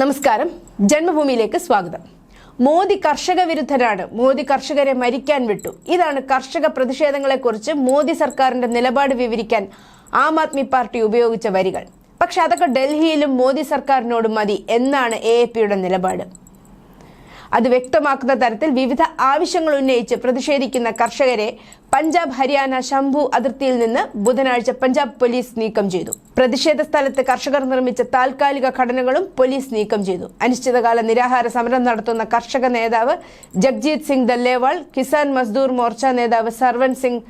നമസ്കാരം. ജന്മഭൂമിയിലേക്ക് സ്വാഗതം. മോദി കർഷക വിരുദ്ധരാണ്. മോദി കർഷകരെ മരിക്കാൻ വിട്ടു. ഇതാണ് കർഷക പ്രതിഷേധങ്ങളെക്കുറിച്ച് മോദി സർക്കാരിന്റെ നിലപാട് വിവരിക്കാൻ ആം ആദ്മി പാർട്ടി ഉപയോഗിച്ച വരികൾ. പക്ഷെ അതൊക്കെ ഡൽഹിയിലും മോദി സർക്കാരിനോട് മതി എന്നാണ് എ നിലപാട്. അത് വ്യക്തമാക്കുന്ന തരത്തിൽ വിവിധ ആവശ്യങ്ങൾ ഉന്നയിച്ച് പ്രതിഷേധിക്കുന്ന കർഷകരെ പഞ്ചാബ് ഹരിയാന ശംഭു അതിർത്തിയിൽ നിന്ന് ബുധനാഴ്ച പഞ്ചാബ് പോലീസ് നീക്കം ചെയ്തു. പ്രതിഷേധ സ്ഥലത്ത് കർഷകർ നിർമ്മിച്ച താൽക്കാലിക ഘടനകളും പോലീസ് നീക്കം ചെയ്തു. അനിശ്ചിതകാല നിരാഹാര സമരം നടത്തുന്ന കർഷക നേതാവ് ജഗ്ജീത് സിംഗ് ദല്ലേവാൾ കിസാൻ മസ്ദൂർ മോർച്ച നേതാവ് സർവൻ സിംഗ്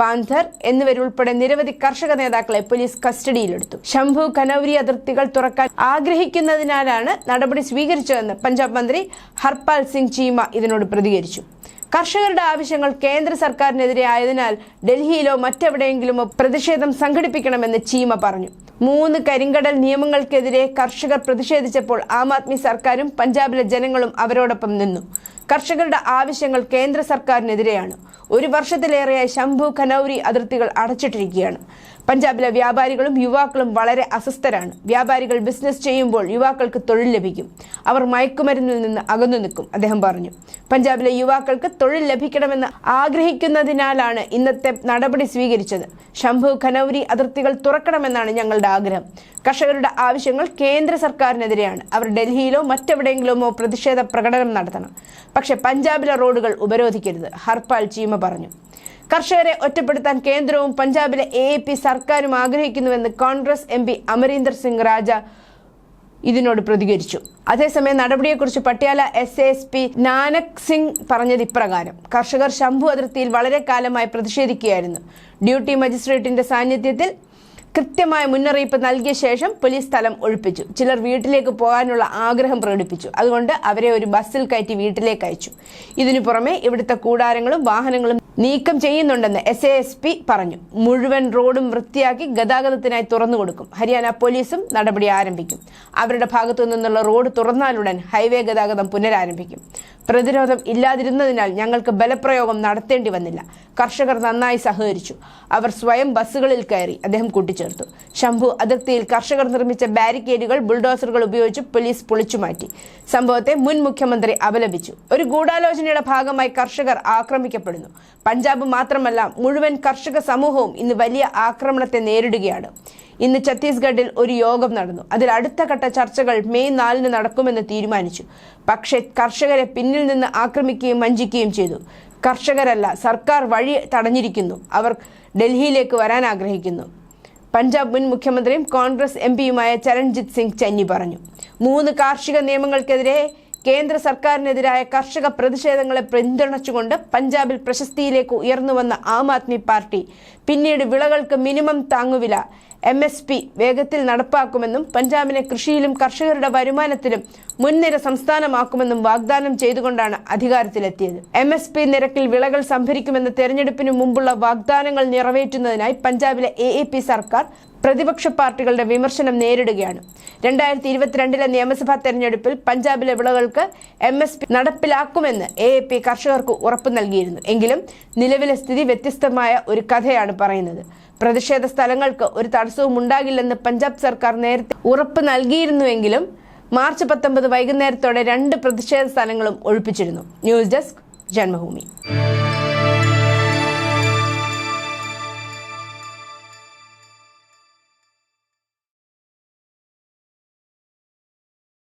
പാന്തർ എന്നിവരുൾപ്പെടെ നിരവധി കർഷക നേതാക്കളെ പോലീസ് കസ്റ്റഡിയിലെടുത്തു. ശംഭു കനൌരി അതിർത്തികൾ തുറക്കാൻ ആഗ്രഹിക്കുന്നതിനാലാണ് നടപടി സ്വീകരിച്ചതെന്ന് പഞ്ചാബ് മന്ത്രി ഹർപാൽ സിംഗ് ചീമ ഇതിനോട് പ്രതികരിച്ചു. കർഷകരുടെ ആവശ്യങ്ങൾ കേന്ദ്ര സർക്കാരിനെതിരെ ആയതിനാൽ ഡൽഹിയിലോ മറ്റെവിടെയെങ്കിലുമോ പ്രതിഷേധം സംഘടിപ്പിക്കണമെന്ന് ചീമ പറഞ്ഞു. മൂന്ന് കരിങ്കടൽ നിയമങ്ങൾക്കെതിരെ കർഷകർ പ്രതിഷേധിച്ചപ്പോൾ ആം ആദ്മി സർക്കാരും പഞ്ചാബിലെ ജനങ്ങളും അവരോടൊപ്പം നിന്നു. കർഷകരുടെ ആവശ്യങ്ങൾ കേന്ദ്ര സർക്കാരിനെതിരെയാണ്. ഒരു വർഷത്തിലേറെയായി ശംഭു കനൌരി അതിർത്തികൾ അടച്ചിട്ടിരിക്കുകയാണ്. പഞ്ചാബിലെ വ്യാപാരികളും യുവാക്കളും വളരെ അസ്വസ്ഥരാണ്. വ്യാപാരികൾ ബിസിനസ് ചെയ്യുമ്പോൾ യുവാക്കൾക്ക് തൊഴിൽ ലഭിക്കും. അവർ മയക്കുമരുന്നിൽ നിന്ന് അകന്നു നിൽക്കും അദ്ദേഹം പറഞ്ഞു. പഞ്ചാബിലെ യുവാക്കൾക്ക് തൊഴിൽ ലഭിക്കണമെന്ന് ആഗ്രഹിക്കുന്നതിനാലാണ് ഇന്നത്തെ നടപടി സ്വീകരിച്ചത്. ശംഭു ഖനൌരി അതിർത്തികൾ തുറക്കണമെന്നാണ് ഞങ്ങളുടെ ആഗ്രഹം. കർഷകരുടെ ആവശ്യങ്ങൾ കേന്ദ്ര സർക്കാരിനെതിരെയാണ്. അവർ ഡൽഹിയിലോ മറ്റെവിടെയെങ്കിലുമോ പ്രതിഷേധ പ്രകടനം നടത്തണം. പക്ഷേ പഞ്ചാബിലെ റോഡുകൾ ഉപരോധിക്കരുത് ഹർപാൽ ചീമ പറഞ്ഞു. കർഷകരെ ഒറ്റപ്പെടുത്താൻ കേന്ദ്രവും പഞ്ചാബിലെ എ പി സർക്കാരും ആഗ്രഹിക്കുന്നുവെന്ന് കോൺഗ്രസ് എം പി അമരീന്ദർ സിംഗ് രാജ ഇതിനോട് പ്രതികരിച്ചു. അതേസമയം നടപടിയെക്കുറിച്ച് Patiala S S P Nanak Singh പറഞ്ഞത് ഇപ്രകാരം കർഷകർ ശംഭു അതിർത്തിയിൽ വളരെ കാലമായി പ്രതിഷേധിക്കുകയായിരുന്നു. ഡ്യൂട്ടി മജിസ്ട്രേറ്റിന്റെ സാന്നിധ്യത്തിൽ കൃത്യമായ മുന്നറിയിപ്പ് നൽകിയ ശേഷം പോലീസ് സ്ഥലം ഒഴിപ്പിച്ചു. ചിലർ വീട്ടിലേക്ക് പോകാനുള്ള ആഗ്രഹം പ്രകടിപ്പിച്ചു. അതുകൊണ്ട് അവരെ ഒരു ബസ്സിൽ കയറ്റി വീട്ടിലേക്ക് അയച്ചു. ഇതിനു പുറമെ ഇവിടുത്തെ കൂടാരങ്ങളും വാഹനങ്ങളും നീക്കം ചെയ്യുന്നുണ്ടെന്ന് എസ് എ എസ് പി പറഞ്ഞു. മുഴുവൻ റോഡും വൃത്തിയാക്കി ഗതാഗതത്തിനായി തുറന്നു കൊടുക്കും. ഹരിയാന പോലീസും നടപടി ആരംഭിക്കും. അവരുടെ ഭാഗത്തു നിന്നുള്ള റോഡ് തുറന്നാലുടൻ ഹൈവേ ഗതാഗതം പുനരാരംഭിക്കും. പ്രതിരോധം ഇല്ലാതിരുന്നതിനാൽ ഞങ്ങൾക്ക് ബലപ്രയോഗം നടത്തേണ്ടി വന്നില്ല. കർഷകർ നന്നായി സഹകരിച്ചു. അവർ സ്വയം ബസ്സുകളിൽ കയറി അദ്ദേഹം കൂട്ടിച്ചേർത്തു. ശംഭു അതിർത്തിയിൽ കർഷകർ നിർമ്മിച്ച ബാരിക്കേഡുകൾ ബുൾഡോസറുകൾ ഉപയോഗിച്ച് പോലീസ് പൊളിച്ചുമാറ്റി സംഭവത്തെ മുൻ മുഖ്യമന്ത്രി അപലപിച്ചു. ഒരു ഗൂഢാലോചനയുടെ ഭാഗമായി കർഷകർ ആക്രമിക്കപ്പെടുന്നു. പഞ്ചാബ് മാത്രമല്ല മുഴുവൻ കർഷക സമൂഹവും ഇന്ന് വലിയ ആക്രമണത്തെ നേരിടുകയാണ്. ഇന്ന് ഛത്തീസ്ഗഡിൽ ഒരു യോഗം നടന്നു. അതിൽ അടുത്ത ഘട്ട ചർച്ചകൾ മെയ് നാലിന് നടക്കുമെന്ന് തീരുമാനിച്ചു. പക്ഷേ കർഷകരെ പിന്നിൽ നിന്ന് ആക്രമിക്കുകയും വഞ്ചിക്കുകയും ചെയ്തു. കർഷകരല്ല സർക്കാർ വഴി തടഞ്ഞിരിക്കുന്നു. അവർ ഡൽഹിയിലേക്ക് വരാൻ ആഗ്രഹിക്കുന്നു. പഞ്ചാബ് മുൻ മുഖ്യമന്ത്രിയും കോൺഗ്രസ് എം പിയുമായ ചരൺജിത് സിംഗ് ചന്നി പറഞ്ഞു. മൂന്ന് കാർഷിക നിയമങ്ങൾക്കെതിരെ കേന്ദ്ര സർക്കാരിനെതിരായ കർഷക പ്രതിഷേധങ്ങളെ പിന്തുണച്ചുകൊണ്ട് പഞ്ചാബിൽ പ്രശസ്തിയിലേക്ക് ഉയർന്നുവന്ന ആം ആദ്മി പാർട്ടി പിന്നീട് വിളകൾക്ക് മിനിമം താങ്ങുവില എം എസ് പി വേഗത്തിൽ നടപ്പാക്കുമെന്നും പഞ്ചാബിനെ കൃഷിയിലും കർഷകരുടെ വരുമാനത്തിലും മുൻനിര സംസ്ഥാനമാക്കുമെന്നും വാഗ്ദാനം ചെയ്തുകൊണ്ടാണ് അധികാരത്തിലെത്തിയത്. എം എസ് പി നിരക്കിൽ വിളകൾ സംഭരിക്കുമെന്ന തെരഞ്ഞെടുപ്പിന് മുമ്പുള്ള വാഗ്ദാനങ്ങൾ നിറവേറ്റുന്നതിനായി പഞ്ചാബിലെ എ സർക്കാർ പ്രതിപക്ഷ പാർട്ടികളുടെ വിമർശനം നേരിടുകയാണ്. രണ്ടായിരത്തി ഇരുപത്തിരണ്ടിലെ നിയമസഭാ തെരഞ്ഞെടുപ്പിൽ പഞ്ചാബിലെ വിളകൾക്ക് എം എസ് പി നടപ്പിലാക്കുമെന്ന് എ എ പി കർഷകർക്ക് ഉറപ്പു നൽകിയിരുന്നു. എങ്കിലും നിലവിലെ സ്ഥിതി വ്യത്യസ്തമായ ഒരു കഥയാണ് പറയുന്നത്. പ്രതിഷേധ സ്ഥലങ്ങൾക്ക് ഒരു തടസ്സവും ഉണ്ടാകില്ലെന്ന് പഞ്ചാബ് സർക്കാർ നേരത്തെ ഉറപ്പ് നൽകിയിരുന്നുവെങ്കിലും മാർച്ച് പത്തൊമ്പത് വൈകുന്നേരത്തോടെ രണ്ട് പ്രതിഷേധ സ്ഥലങ്ങളും ഒഴിപ്പിച്ചിരുന്നു. News desk Janmabhumi.